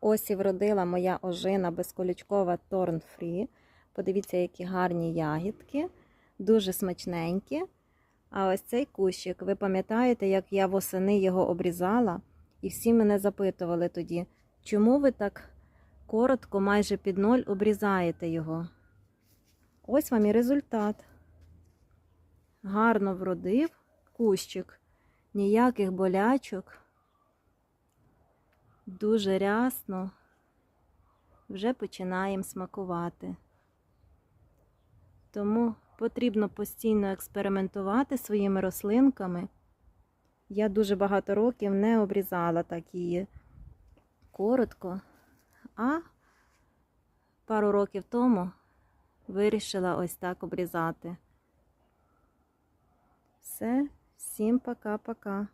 Ось і вродила моя ожина безколючкова Торн Фрі. Подивіться, які гарні ягідки, дуже смачненькі. А ось цей кущик, ви пам'ятаєте, як я восени його обрізала? І всі мене запитували тоді, чому ви так коротко, майже під ноль обрізаєте його? Ось вам і результат. Гарно вродив кущик, ніяких болячок. Дуже рясно. Вже починаємо смакувати. Тому потрібно постійно експериментувати своїми рослинками. Я дуже багато років не обрізала так її коротко, а пару років тому вирішила ось так обрізати. Все, всім пока-пока.